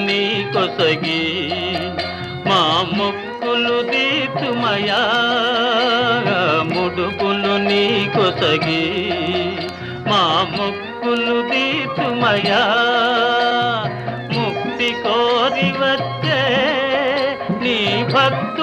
నీ కొసగి మా మొక్కులు దీతుమయా ముడుపులు నీ కొసగి మా మొక్కులు దీతుమయా ముక్తి కోరి వచ్చే నీ భక్తు